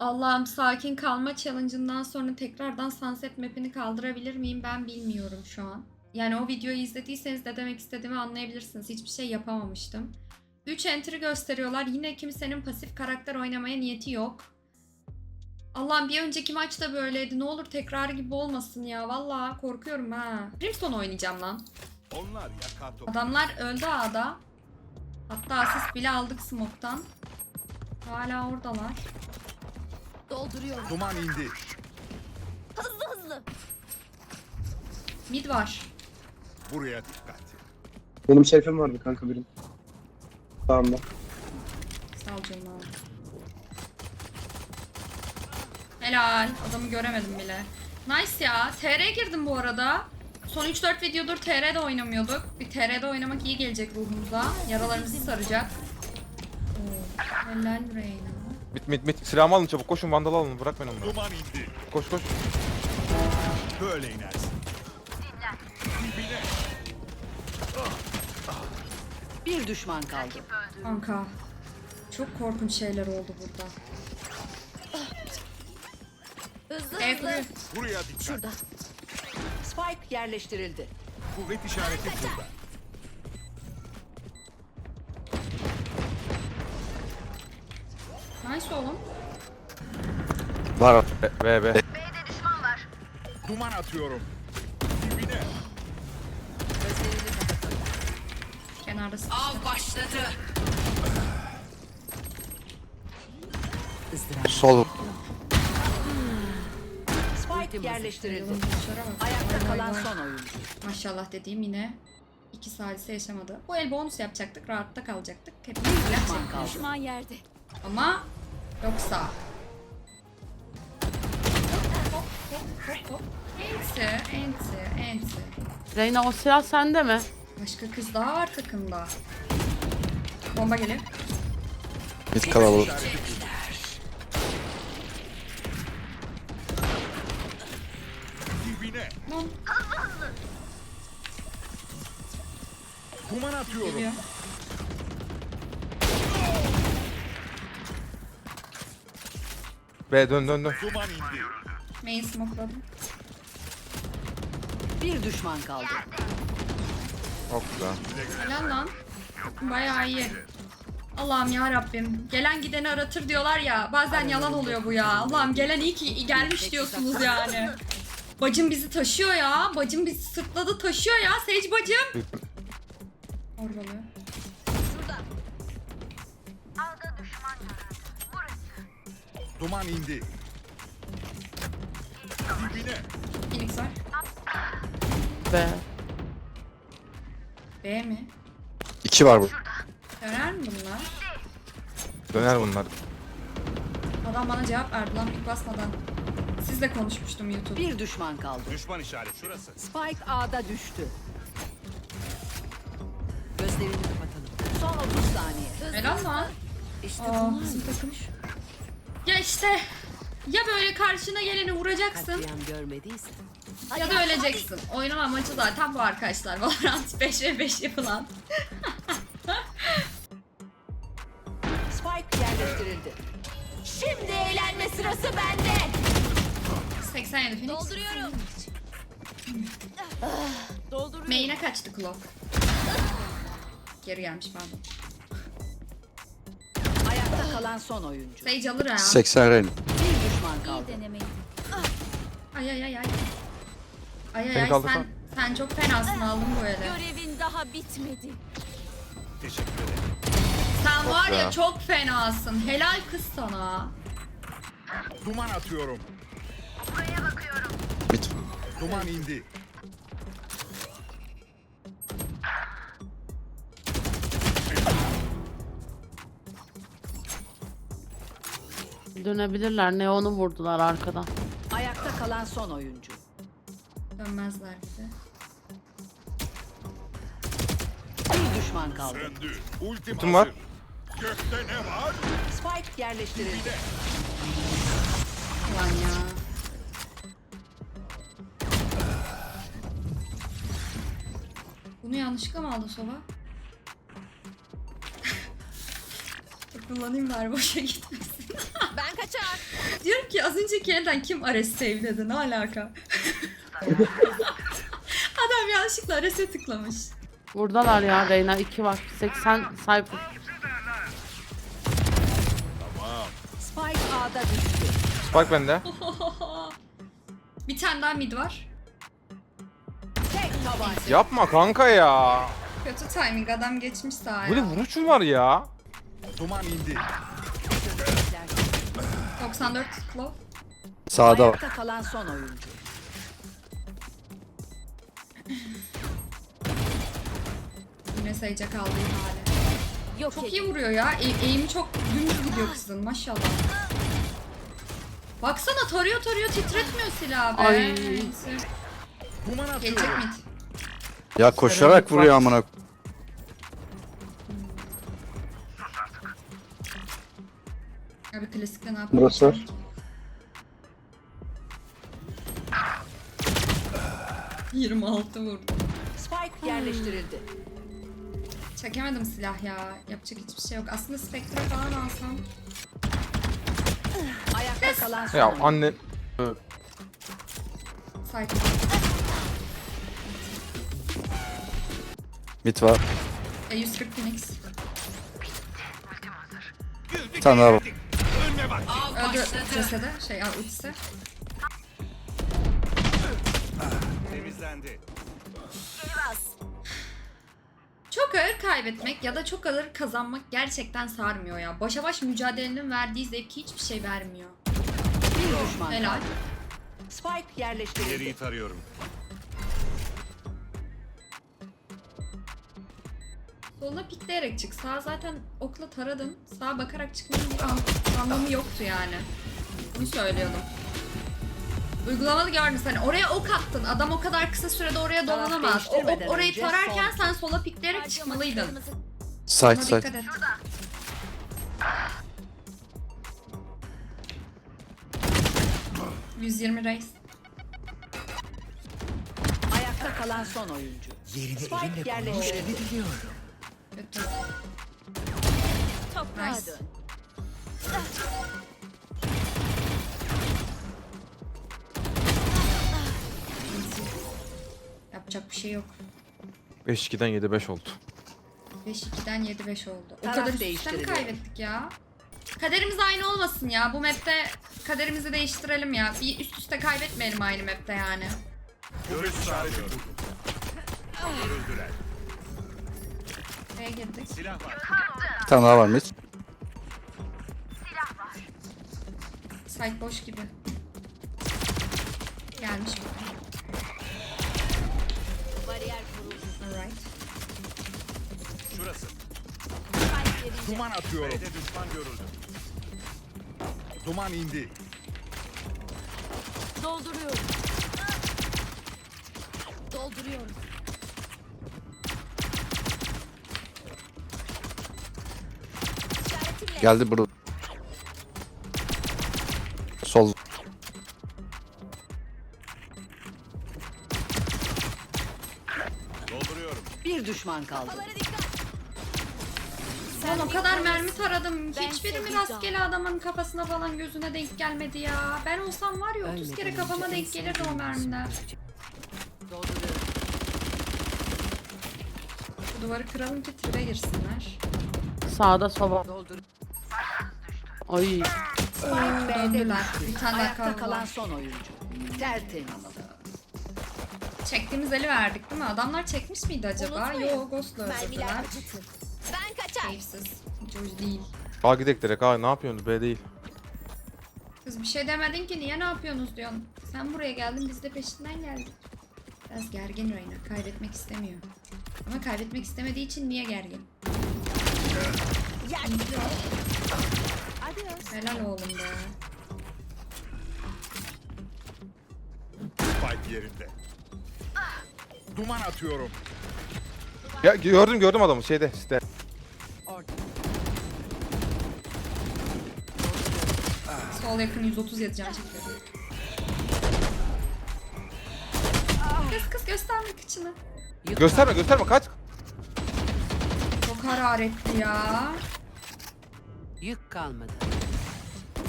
Allah'ım sakin kalma challenge'ından sonra tekrardan sunset map'ini kaldırabilir miyim ben bilmiyorum şu an. Yani o videoyu izlediyseniz de demek istediğimi anlayabilirsiniz. Hiçbir şey yapamamıştım. 3 entry gösteriyorlar. Yine kimsenin pasif karakter oynamaya niyeti yok. Allah'ım bir önceki maç da böyleydi. Ne olur tekrarı gibi olmasın ya. Vallahi korkuyorum ha. Brimstone oynayacağım lan. Onlar. Adamlar öldü A'da. Hatta asist bile aldık smoke'tan. Hala oradalar. Dolduruyorum. Duman indi. Hızlı hızlı. Mid var. Buraya dikkat. Benim şerifim vardı kanka benim. Sağımda. Sağ ol canım abi. Helal. Adamı göremedim bile. Nice ya. TR girdim bu arada. Son 3-4 videodur TR'de oynamıyorduk. Bir TR'de oynamak iyi gelecek ruhumuza. Yaralarımızı saracak. Oo, Helal Reyna. Mit mit mit. Silahımı alın çabuk koşun vandal alın bırakmayın onları. Duman indi. Koş koş. Böyle inersin. Dibine. Bir düşman kaldı. Kanka. Çok korkunç şeyler oldu burada. Hızlı hızlı. Buraya dikkat. Şurada. Spike yerleştirildi. Kuvvet işareti burada. Nice oğlum. Var. B B. B. Duman atıyorum. Dibine. Kenarda. Av başladı. Izdırap. Sol. Spike yerleştirildi. Ayakta kalan son oyuncu. Maşallah dediğim yine iki salise yaşamadı. Bu el bonus yapacaktık. Rahatta kalacaktık. Hep Düşman kaldı. Düşman yerde. Ama yoksa. Enti, enti, enti. Reyna o silah sende mi? Başka kız daha var takımda. Bomba geliyor. Mit kalabalık. Duman atıyorum. geliyor. B dön dön dön. Duman indi. Main smokeladım. Bir düşman kaldı. Çok güzel. Helal lan. Bayağı iyi. Allah'ım ya Rabbim. Gelen gideni aratır diyorlar ya. Bazen yalan oluyor bu ya. Allah'ım gelen iyi ki gelmiş diyorsunuz yani. Bacım bizi taşıyor ya. Bacım bizi sırtladı taşıyor ya. Sage bacım. Orbalı. Duman indi. Dibine. Phoenix var. Be. B mi? İki var bu. Döner mi bunlar? Döner bunlar. Adam bana cevap verdi lan ilk basmadan. Sizle konuşmuştum YouTube. Bir düşman kaldı. Düşman işareti. Şurası. Spike A'da düştü. Gözlerini kapatalım. Son 30 saniye. Helal lan. İşte Aa, bizim takım. Ya işte. Ya böyle karşına geleni vuracaksın Katliam görmediysen. ya da öleceksin. Oyunun amacı zaten bu arkadaşlar. Valorant 5 ve 5 yapılan. Spike yerleştirildi. Şimdi eğlenme sırası bende. 87 Phoenix. Dolduruyorum. Dolduruyorum. Main'e kaçtı Clock. Geri gelmiş pardon. Ayakta kalan son oyuncu. Sage alır ya. 80 Ren. Bir düşman İyi kaldı. denemeydi. Ay ay ay ay. Ay ay Beni ay kaldırsan. sen, sen çok fenasın aldın bu ele. Görevin daha bitmedi. Teşekkür ederim. Sen var ya ya. çok fenasın. Helal kız sana. Duman atıyorum. Mit. Duman indi. Dönebilirler. Neon'u vurdular arkadan. Ayakta kalan son oyuncu. Dönmezler de. Bir düşman kaldı. Söndü. Ultim Ultim var. hazır. Gökte ne var? Spike yerleştirildi. Ulan ya. Bunu yanlışlıkla mı aldı soba? Kullanayım bari boşa gitmesin. Kaçar. Diyorum ki az önceki elden kim Ares save'ledi ne alaka? Adam yanlışlıkla Ares'e tıklamış. Buradalar ya Reyna 2 var. 80 Cypher. Spike A'da düştü. Bak bende. Bir tane daha mid var. Tek tabanca. Yapma kanka ya. Kötü timing adam geçmiş sahaya. Böyle vuruş mu var ya? Duman indi. 94 claw. Sağda var. Ayakta kalan son oyuncu. Yine sayacak aldığı hale. Yok Çok edin. iyi vuruyor ya. E eğimi çok dümdüz gidiyor kızın maşallah. Baksana tarıyor tarıyor titretmiyor silahı be. Ay. Neyse. Gelecek mid. Ya koşarak vuruyor amına. Ne yapalım? Burası var. ...26 vurdu. Spike yerleştirildi. Çekemedim silah ya. Yapacak hiçbir şey yok. Aslında Spectre falan alsam... Ayakta kalan son Ya anne. Sakin. Mit var. E, 140 Phoenix. Bir tane daha var. Öldü cesede. Şey, al ultisi. Temizlendi. Çok ağır kaybetmek ya da çok ağır kazanmak gerçekten sarmıyor ya. Başa baş mücadelenin verdiği zevki hiçbir şey vermiyor. Bir düşman Helal. Spike yerleştirildi. Geriyi tarıyorum. Soluna pikleyerek çık. Sağ zaten okla taradım. Sağa bakarak çıkmanın bir an- anlamı yoktu yani. Bunu söylüyordum. Uygulamalı gördün sen. Oraya ok attın. Adam o kadar kısa sürede oraya dolanamaz. O ok orayı tararken sen sola pikleyerek çıkmalıydın. Side Buna side. dikkat et. ...120 reis. Ayakta kalan son oyuncu. Spike yerleştirildi. Kötü. toprağa Nice. dön. Yapacak bir şey yok. 5-2'den 7-5 oldu. 5-2'den 7-5 oldu. O Taraf kadar üst üste mi değiştiriliyor. kaybettik ya? Kaderimiz aynı olmasın ya. Bu map'te kaderimizi değiştirelim ya. Bir üst üste kaybetmeyelim aynı map'te yani. Görüş sağlıyorum. Öldüler. Buraya girdik. Silah var. Bir tane daha var mit. Site boş gibi. Gelmiş bu. Bariyer kuruldu. Alright. Şurası. Spike yerinde. Duman atıyorum. B'de düşman görüldü. Duman indi. Dolduruyorum. Dolduruyorum. Geldi burada. Sol. Dolduruyorum. Bir düşman kaldı. Lan o kadar mermi taradım. Ben Hiçbiri mi rastgele adamın kafasına falan gözüne denk gelmedi ya. Ben olsam var ya 30 Ölmeden kere kafama denk gelirdi o mermiler. Dolduruyorum. Şu duvarı kıralım ki tribe girsinler. Sağda soba. Doldur. Ay. Döndüler. Bir tane daha Ayakta kaldı. kalan son oyuncu. Tertemiz. Çektiğimiz eli verdik değil mi? Adamlar çekmiş miydi acaba? Unutmayın. Yo Ghost'la Mermiler öldürdüler. acıtır. Ben kaçar. Keyifsiz. Hiç hoş değil. A gidek direkt. A ne yapıyorsunuz? B değil. Kız bir şey demedin ki niye ne yapıyorsunuz diyorsun. Sen buraya geldin biz de peşinden geldik. Biraz gergin Reyna. Kaybetmek istemiyor. Ama kaybetmek istemediği için niye gergin? Yer. Adios. Helal oğlum be. Spike yerinde. Duman atıyorum. Ya gördüm gördüm adamı şeyde. Orada. Sol yakın 130 yazacağım çekiyor. Kız kız gösterme kıçını. Gösterme gösterme kaç. Çok hararetli ya. Yük kalmadı.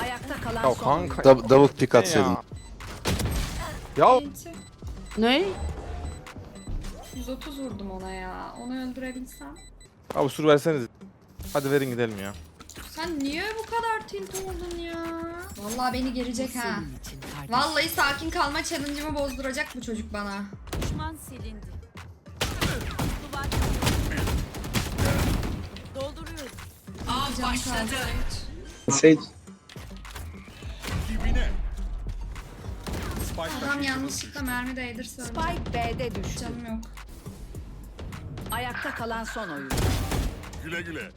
Ayakta kalan Ya son kanka. Dub- double pick ne atsaydın. ya? Ya Enti. Ne? 130 vurdum ona ya. Onu öldürebilsem. abi sur verseniz. Hadi verin gidelim ya. Sen niye bu kadar tilt oldun ya? Vallahi beni gelecek ha. senin için kardeşim. Vallahi sakin kalma challenge'ımı bozduracak bu çocuk bana. Düşman silindi. Başladı. Sage. Adam yanlışlıkla mermi değdirse öldü. Spike B'de düştü. Canım yok. Ayakta kalan son oyuncu. güle güle.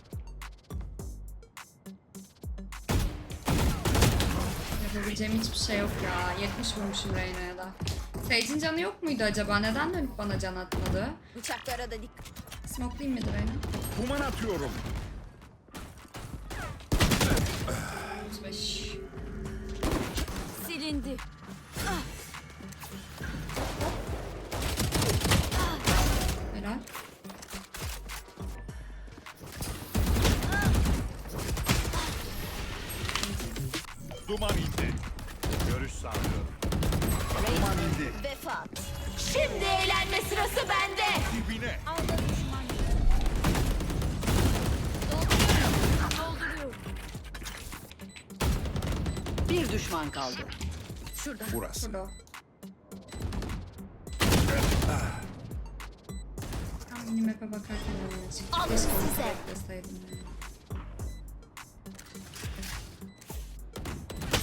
Yapabileceğim hiçbir şey yok ya. 70 vurmuşum Reyna'ya da. Sage'in canı yok muydu acaba? Neden dönüp bana can atmadı? Bıçaklara da dikkat. Smoke'layım mıydı Reyna? Duman atıyorum. 35. Silindi. Helal. Duman indi. Görüş sağlıyorum. Duman indi. Vefat. Şimdi eğlenme sırası bende. Dibine. Alda Bir düşman kaldı. Şurada. Burası. Burada o. Tam minimap'e bakarken çıktı. Size. bekleseydim yani.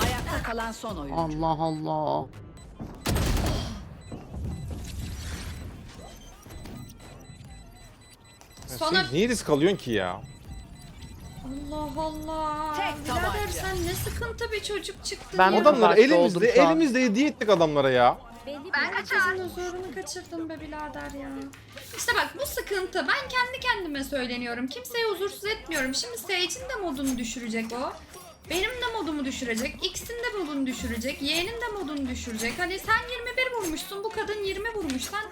Ayakta kalan son oyuncu. Allah Allah. Sonra- Sen niye risk alıyorsun ki ya? Allah Allah. Tek Birader tabanca. sen ne sıkıntı bir çocuk çıktın Ben ya. Adam- Adamlar elimizde şu an. elimizde hediye ettik adamlara ya. Ben bir herkesin huzurunu kaçırdım be birader ya. İşte bak bu sıkıntı. Ben kendi kendime söyleniyorum. Kimseyi huzursuz etmiyorum. Şimdi Sage'in de modunu düşürecek o. Benim de modumu düşürecek. X'in de modunu düşürecek. Y'nin de modunu düşürecek. Hani sen 21 vurmuşsun. Bu kadın 20 vurmuş. Sen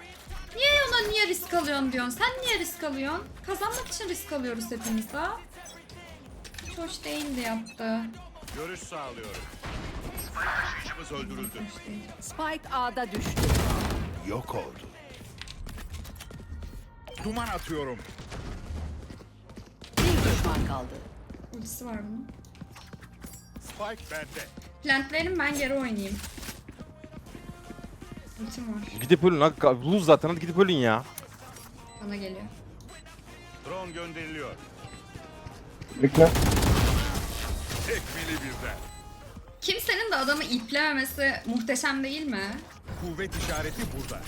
niye ona niye risk alıyorsun diyorsun. Sen niye risk alıyorsun? Kazanmak için risk alıyoruz hepimiz ha. Hiç hoş değildi yaptı. Görüş sağlıyorum. Taşıyıcımız öldürüldü. Spike A'da düştü. Yok oldu. Duman atıyorum. Bir düşman kaldı. Ultisi var bunun. Spike bende. Plantlerim ben geri oynayayım. Ultim var. Gidip ölün. Hadi lose zaten hadi gidip ölün ya. Bana geliyor. Drone gönderiliyor. Bekle. Kimsenin de adamı iplememesi muhteşem değil mi? Kuvvet işareti burada.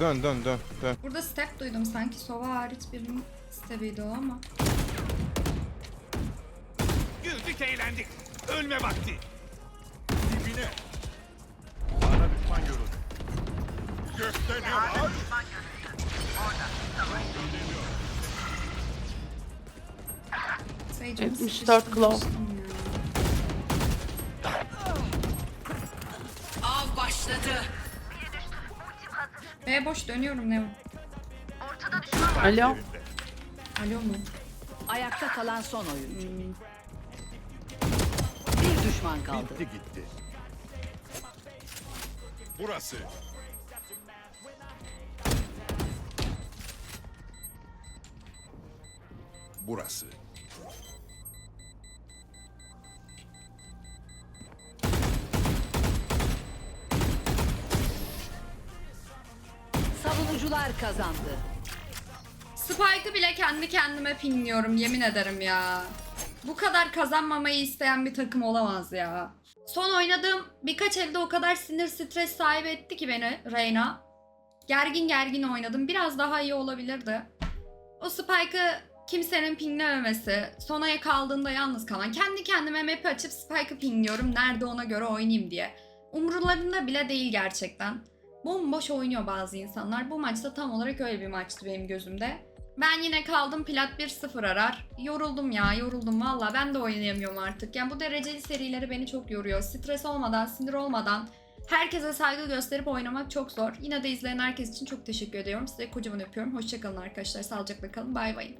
Dön dön dön dön. Burada step duydum sanki Sova hariç birinin stepiydi o ama. Güldük eğlendik. Ölme vakti. Dibine. Bana düşman görüldü. Gökte ne var? Sage 74 claw. Av başladı. B boş dönüyorum ne o? Alo. Alo mu? Ayakta kalan son oyuncu. Bir düşman kaldı. Bitti gitti. Burası. Burası. Savunucular kazandı. Spike'ı bile kendi kendime pinliyorum yemin ederim ya. Bu kadar kazanmamayı isteyen bir takım olamaz ya. Son oynadığım birkaç elde o kadar sinir stres sahibi etti ki beni Reyna. Gergin gergin oynadım. Biraz daha iyi olabilirdi. O Spike'ı kimsenin pinglememesi, sonaya kaldığında yalnız kalan, kendi kendime map açıp Spike'ı pingliyorum nerede ona göre oynayayım diye. Umurlarında bile değil gerçekten. Bomboş oynuyor bazı insanlar. Bu maçta tam olarak öyle bir maçtı benim gözümde. Ben yine kaldım plat 1-0 arar. Yoruldum ya yoruldum valla ben de oynayamıyorum artık. Yani bu dereceli serileri beni çok yoruyor. Stres olmadan, sinir olmadan herkese saygı gösterip oynamak çok zor. Yine de izleyen herkes için çok teşekkür ediyorum. Size kocaman öpüyorum. Hoşçakalın arkadaşlar. Sağlıcakla kalın. Bay bay.